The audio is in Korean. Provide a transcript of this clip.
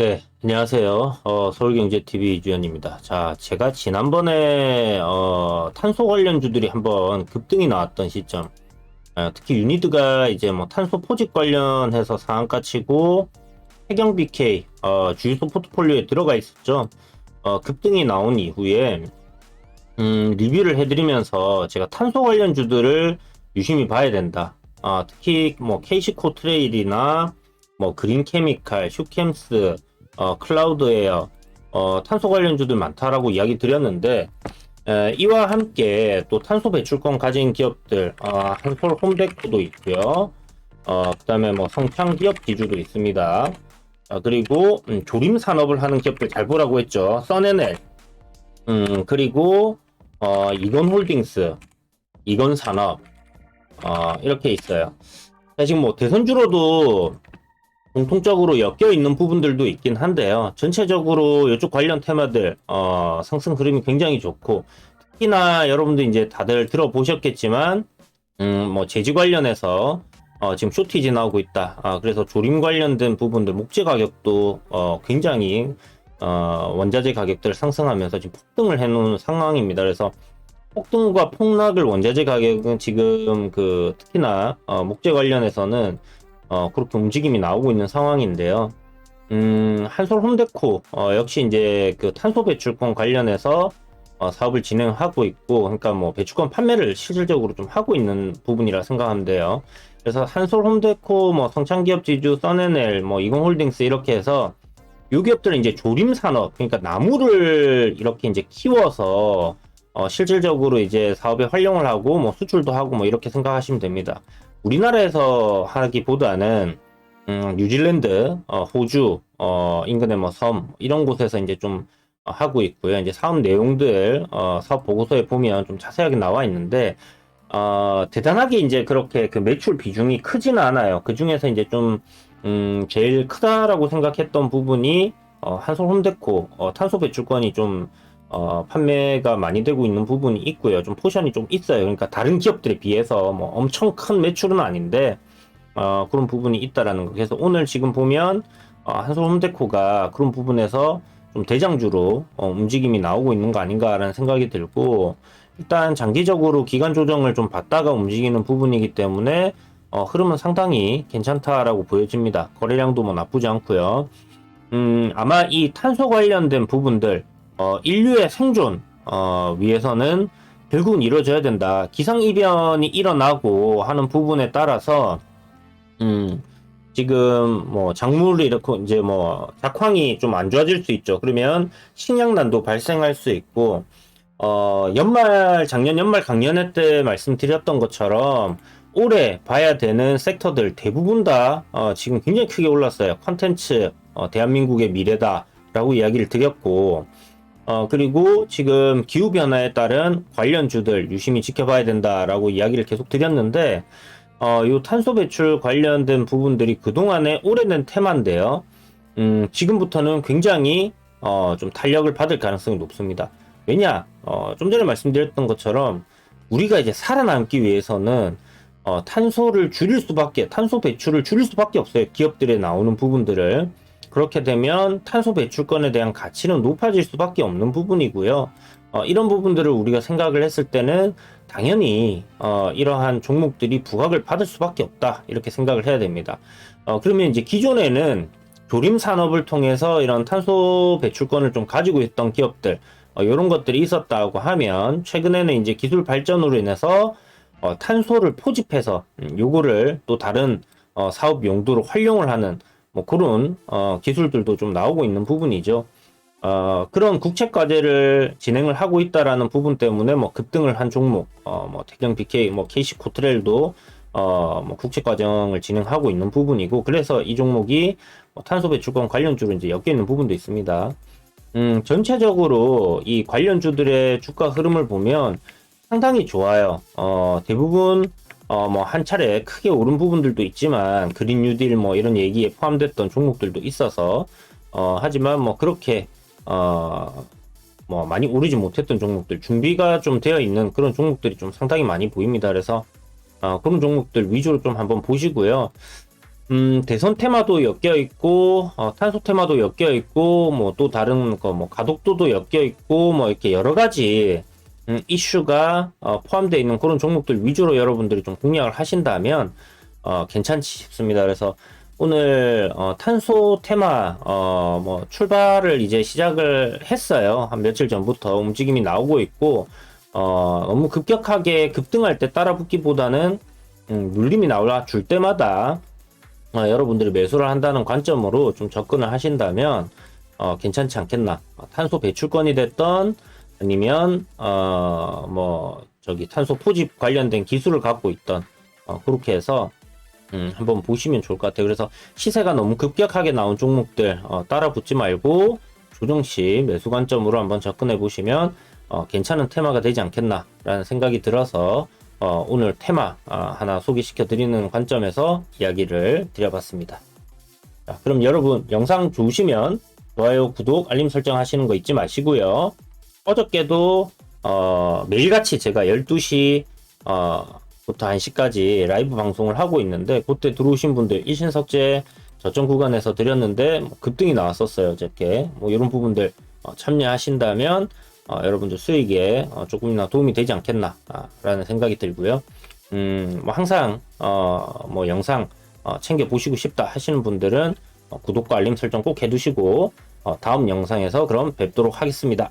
네, 안녕하세요. 어, 서울경제TV 이주연입니다. 자, 제가 지난번에 어, 탄소 관련주들이 한번 급등이 나왔던 시점, 어, 특히 유니드가 이제 뭐 탄소 포집 관련해서 상한가 치고 해경 BK 어, 주유소 포트폴리오에 들어가 있었죠. 어, 급등이 나온 이후에 음, 리뷰를 해드리면서 제가 탄소 관련주들을 유심히 봐야 된다. 아, 특히 뭐 케이시코 트레일이나 뭐 그린 케미칼, 슈캠스, 어, 클라우드에어, 어, 탄소 관련주들 많다라고 이야기 드렸는데 에, 이와 함께 또 탄소 배출권 가진 기업들, 어, 한솔 홈데코도 있고요. 어, 그다음에 뭐 성창 기업 기주도 있습니다. 어, 그리고 음, 조림 산업을 하는 기업들 잘 보라고 했죠. 써네넬, 음, 그리고 어, 이건홀딩스, 이건산업 어, 이렇게 있어요. 자, 지금 뭐 대선주로도 공통적으로 엮여 있는 부분들도 있긴 한데요. 전체적으로 이쪽 관련 테마들 어, 상승 흐름이 굉장히 좋고 특히나 여러분들 이제 다들 들어보셨겠지만 음, 뭐 제지 관련해서 어, 지금 쇼티지 나오고 있다. 아, 그래서 조림 관련된 부분들 목재 가격도 어, 굉장히 어, 원자재 가격들 상승하면서 지금 폭등을 해놓은 상황입니다. 그래서 폭등과 폭락을 원자재 가격은 지금 그 특히나 어, 목재 관련해서는 어, 그렇게 움직임이 나오고 있는 상황인데요. 음, 한솔 홈데코 어, 역시 이제 그 탄소 배출권 관련해서 어, 사업을 진행하고 있고, 그러니까 뭐 배출권 판매를 실질적으로 좀 하고 있는 부분이라 생각하면 돼요. 그래서 한솔 홈데코, 뭐 성창기업 지주, 써네넬, 뭐 이공홀딩스 이렇게 해서 요 기업들은 이제 조림 산업, 그러니까 나무를 이렇게 이제 키워서 어, 실질적으로 이제 사업에 활용을 하고 뭐 수출도 하고 뭐 이렇게 생각하시면 됩니다. 우리나라에서 하기보다는 음, 뉴질랜드, 어, 호주, 어, 인근의 뭐 섬 이런 곳에서 이제 좀 어, 하고 있고요. 이제 사업 내용들 어, 사업 보고서에 보면 좀 자세하게 나와 있는데 어, 대단하게 이제 그렇게 그 매출 비중이 크지는 않아요. 그 중에서 이제 좀 음, 제일 크다라고 생각했던 부분이 어, 한솔 홈데코 어, 탄소 배출권이 좀 어, 판매가 많이 되고 있는 부분이 있고요. 좀 포션이 좀 있어요. 그러니까 다른 기업들에 비해서 뭐 엄청 큰 매출은 아닌데 어, 그런 부분이 있다라는 거. 그래서 오늘 지금 보면 어, 한솔 홈데코가 그런 부분에서 좀 대장주로 어, 움직임이 나오고 있는 거 아닌가라는 생각이 들고 일단 장기적으로 기간 조정을 좀 받다가 움직이는 부분이기 때문에 어, 흐름은 상당히 괜찮다라고 보여집니다. 거래량도 뭐 나쁘지 않고요. 음, 아마 이 탄소 관련된 부분들 어, 인류의 생존 어, 위해서는 결국은 이루어져야 된다. 기상이변이 일어나고 하는 부분에 따라서 음, 지금 뭐 작물이 이렇게 이제 뭐 작황이 좀 안 좋아질 수 있죠. 그러면 식량난도 발생할 수 있고 어, 연말 작년 연말 강연회 때 말씀드렸던 것처럼 올해 봐야 되는 섹터들 대부분 다 어, 지금 굉장히 크게 올랐어요. 컨텐츠 어, 대한민국의 미래다라고 이야기를 드렸고 어, 그리고 지금 기후변화에 따른 관련주들 유심히 지켜봐야 된다라고 이야기를 계속 드렸는데, 어, 요 탄소 배출 관련된 부분들이 그동안에 오래된 테마인데요. 음, 지금부터는 굉장히, 어, 좀 탄력을 받을 가능성이 높습니다. 왜냐, 어, 좀 전에 말씀드렸던 것처럼, 우리가 이제 살아남기 위해서는, 어, 탄소를 줄일 수밖에, 탄소 배출을 줄일 수밖에 없어요. 기업들에 나오는 부분들을. 그렇게 되면 탄소 배출권에 대한 가치는 높아질 수밖에 없는 부분이고요. 어, 이런 부분들을 우리가 생각을 했을 때는 당연히 어, 이러한 종목들이 부각을 받을 수밖에 없다 이렇게 생각을 해야 됩니다. 어, 그러면 이제 기존에는 조림 산업을 통해서 이런 탄소 배출권을 좀 가지고 있던 기업들 어, 이런 것들이 있었다고 하면 최근에는 이제 기술 발전으로 인해서 어, 탄소를 포집해서 음, 요거를 또 다른 어, 사업 용도로 활용을 하는 뭐 그런 어, 기술들도 좀 나오고 있는 부분이죠. 어, 그런 국책 과제를 진행을 하고 있다라는 부분 때문에 뭐 급등을 한 종목, 어, 뭐 태경 BK, 뭐 KC 코트렐도 어, 뭐 국책 과정을 진행하고 있는 부분이고 그래서 이 종목이 뭐 탄소 배출권 관련주로 이제 엮여 있는 부분도 있습니다. 음, 전체적으로 이 관련주들의 주가 흐름을 보면 상당히 좋아요. 어, 대부분 어, 뭐, 한 차례 크게 오른 부분들도 있지만, 그린 뉴딜 뭐 이런 얘기에 포함됐던 종목들도 있어서, 어, 하지만 뭐, 그렇게, 어, 뭐, 많이 오르지 못했던 종목들, 준비가 좀 되어 있는 그런 종목들이 좀 상당히 많이 보입니다. 그래서, 어, 그런 종목들 위주로 좀 한번 보시고요. 음, 대선 테마도 엮여 있고, 어, 탄소 테마도 엮여 있고, 뭐 또 다른 거, 뭐 가독도도 엮여 있고, 뭐 이렇게 여러 가지 음, 이슈가 어, 포함되어 있는 그런 종목들 위주로 여러분들이 좀 공략을 하신다면 어, 괜찮지 싶습니다. 그래서 오늘 어, 탄소 테마 어, 뭐 출발을 이제 시작을 했어요. 한 며칠 전부터 움직임이 나오고 있고 어, 너무 급격하게 급등할 때 따라붙기보다는 음, 눌림이 나올 줄 때마다 어, 여러분들이 매수를 한다는 관점으로 좀 접근을 하신다면 어, 괜찮지 않겠나. 어, 탄소 배출권이 됐던 아니면 어, 뭐 저기 탄소 포집 관련된 기술을 갖고 있던 어, 그렇게 해서 음, 한번 보시면 좋을 것 같아요. 그래서 시세가 너무 급격하게 나온 종목들 어, 따라 붙지 말고 조정식 매수 관점으로 한번 접근해 보시면 어, 괜찮은 테마가 되지 않겠나라는 생각이 들어서 어, 오늘 테마 아, 하나 소개시켜 드리는 관점에서 이야기를 드려봤습니다. 자, 그럼 여러분 영상 좋으시면 좋아요, 구독, 알림 설정 하시는 거 잊지 마시고요. 어저께도 어, 매일같이 제가 12시 어, 부터 1시까지 라이브 방송을 하고 있는데 그때 들어오신 분들 일신석재 저점 구간에서 드렸는데 뭐 급등이 나왔었어요 어저께. 뭐 이런 부분들 어, 참여하신다면 어, 여러분들 수익에 어, 조금이나 도움이 되지 않겠나 아, 라는 생각이 들고요. 음, 뭐 항상 어, 뭐 영상 어, 챙겨 보시고 싶다 하시는 분들은 어, 구독과 알림 설정 꼭 해두시고 어, 다음 영상에서 그럼 뵙도록 하겠습니다